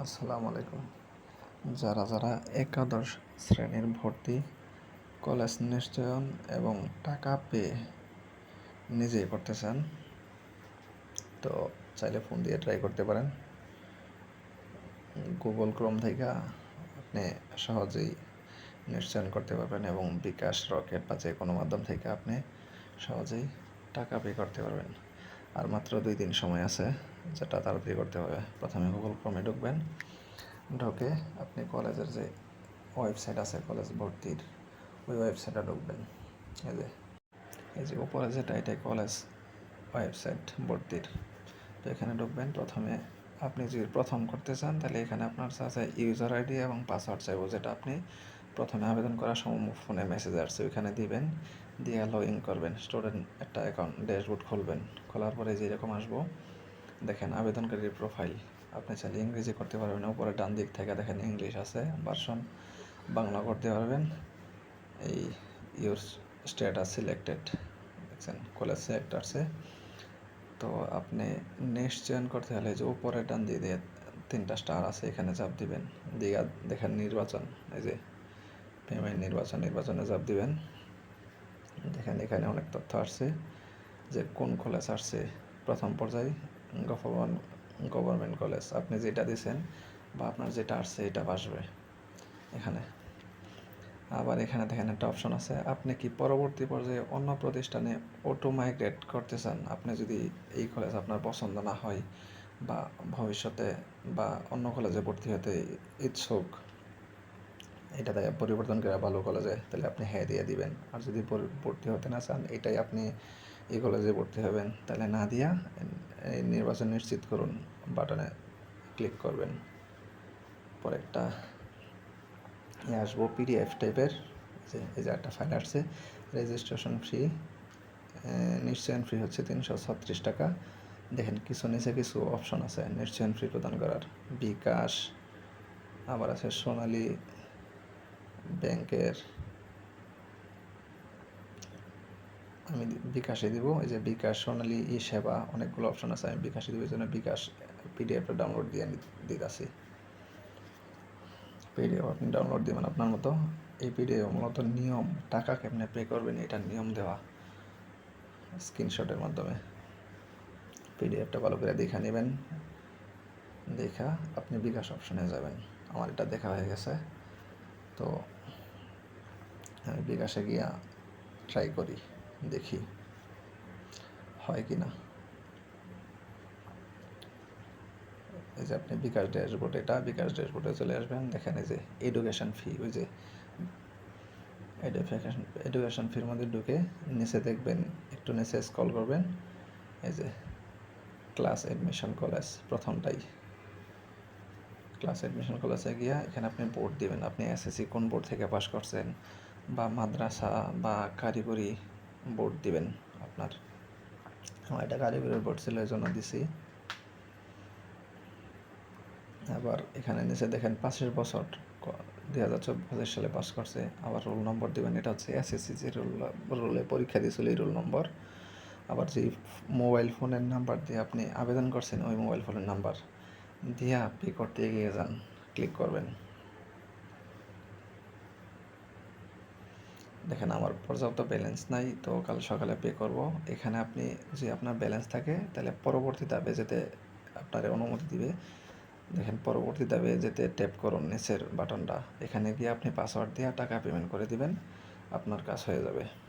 আসসালামু আলাইকুম। যারা যারা একাদশ শ্রেণির ভর্তি কলেজ নিশ্চয়ন এবং টাকা পেয়ে নিজেই করতে চান, তো চাইলে ফোন দিয়ে ট্রাই করতে পারেন। গুগল ক্রোম থেকে আপনি সহজেই নিশ্চয়ন করতে পারবেন এবং বিকাশ রকেট বা যে কোনো মাধ্যম থেকে আপনি সহজেই টাকা পে করতে পারবেন। আর মাত্র দুই দিন সময় আছে, যেটা তাড়াতাড়ি করতে হবে। প্রথমে গুগল ক্রমে ঢুকবেন। ঢুকে আপনি কলেজের যে ওয়েবসাইট আছে, কলেজ ভর্তির, ওই ওয়েবসাইটে ঢুকবেন। এই যে এই যে উপরে যেটা, এটাই কলেজ ওয়েবসাইট ভর্তির। তো এখানে ঢুকবেন। প্রথমে আপনি যদি প্রথম করতে চান, তাহলে এখানে আপনার আছে ইউজার আইডি এবং পাসওয়ার্ড চাইব, যেটা আপনি প্রথমে আবেদন করার সময় ফোনে মেসেজ আসছে, ওইখানে দিবেন। দিয়ে লগ ইন করবেন স্টুডেন্ট একটা অ্যাকাউন্ট ড্যাশবোর্ড খুলবেন, খোলার পরে যেরকম আসব, দেখেন আবেদনকারীর প্রোফাইল আপনি চাইলে ইংরেজি করতে পারবেন, উপরে ডান দিক থেকে দেখেন ইংলিশ আছে ভার্সন বাংলা করতে পারবেন, এই ইউর স্টেটাস সিলেক্টেড দেখছেন কলেজ সিলেক্ট আছে, তো আপনি নেক্সট জয়েন করতে হলে যে উপরে ডান দিয়ে দিয়ে তিনটা স্টার আছে, এখানে চাপ দিবেন, দিয়ে দেখেন নির্বাচন, এই যে পেমেন্ট নির্বাচন, নির্বাচনে চাপ দিবেন দেখেন, এখানে অনেক তথ্য আসছে যে কোন কলেজ আসছে প্রথম পর্যায়ে গভর্নমেন্ট গভর্নমেন্ট কলেজ আপনি যেটা দিয়েছেন বা আপনার যেটা আসছে, এটা আসবে এখানে। আবার এখানে দেখেন একটা অপশন আছে, আপনি কি পরবর্তী পর্যায়ে অন্য প্রতিষ্ঠানে অটো মাইগ্রেট করতে চান? আপনি যদি এই কলেজ আপনার পছন্দ না হয় বা ভবিষ্যতে বা অন্য কলেজে ভর্তি হতে ইচ্ছুক এটা পরিবর্তন করে ভালো কলেজে তাহলে আপনি হ্যাঁ দিয়ে দিবেন। আর যদি ভর্তি হতে না চান, এটাই আপনি এই কলেজে ভর্তি হবেন। তাহলে না দিয়া এই নির্বাচন নিশ্চিত করুন বাটনে ক্লিক করবেন। পরে একটা আসব পিডিএফ টাইপের যে, এই যে একটা ফাইল আসছে। রেজিস্ট্রেশন ফি নিশ্চয়ন ফি হচ্ছে তিনশো ছত্রিশ টাকা। দেখেন, কিছু নিচে কিছু অপশন আছে, নিশ্চয়ন ফি প্রদান করার। বিকাশ, আবার আছে সোনালী ব্যাংকের আমি বিকাশে দিব। এই যে বিকাশ সোনালী ই সেবা, অনেকগুলো অপশন আছে, আমি বিকাশে দিব, এই জন্য বিকাশ পিডিএফটা ডাউনলোড দিয়ে দিতেছি। পিডিএফ আপনি ডাউনলোড দিবেন আপনার মতো। এই পিডিএফ মূলত নিয়ম, টাকা কেমনে পে করবেন এটা নিয়ম দেওয়া স্ক্রিনশটের মাধ্যমে। পিডিএফটা ভালো করে দেখে নেবেন। দেখা, আপনি বিকাশ অপশনে যাবেন। আমার এটা দেখা হয়ে গেছে। তো আমি বিকাশে গিয়া ট্রাই করি, দেখি হয় কি না এই যে আপনি বিকাশ ড্যাশবোর্ড এটা বিকাশ ড্যাশবোর্ডে চলে আসবেন, দেখেন এই যে এডুকেশন ফি ওই যে এডুকেশন ফির মধ্যে ঢুকে নিচে দেখবেন, একটু নিচে স্কল করবেন, এই যে ক্লাস অ্যাডমিশন কলেজ প্রথমটাই। ক্লাস অ্যাডমিশন কলেজে গিয়া এখানে আপনি বোর্ড দিবেন। আপনি এসএসসি কোন বোর্ড থেকে পাস করছেন বা মাদ্রাসা বা কারিগরি বোর্ড দিবেন আপনার। আমার এটা কারিগরি বোর্ড ছিল, এই জন্য দিছি। আবার এখানে নিচে দেখেন পাঁচের বছর দুই হাজার চব্বিশ সালে পাস করছে, আবার রোল নম্বর দেবেন। এটা হচ্ছে এসএসসি যে রোল রোলে পরীক্ষা দিয়েছিল এই রোল নম্বর আবার যে মোবাইল ফোনের নাম্বার দিয়ে আপনি আবেদন করছেন, ওই মোবাইল ফোনের নাম্বার দিয়ে পে করতে এগিয়ে যান। ক্লিক করবেন। দেখেন, আমার পর্যাপ্ত ব্যালেন্স নাই, তো কাল সকালে পে করব। এখানে আপনি যদি আপনার ব্যালেন্স থাকে, তাহলে পরবর্তী ধাপে যেতে আপনার অনুমতি দিবে। দেখেন, পরবর্তী ধাপে যেতে ট্যাপ করুন নিচের বাটনটা। এখানে গিয়ে আপনি পাসওয়ার্ড দিয়ে টাকা পেমেন্ট করে দিবেন। আপনার কাজ হয়ে যাবে।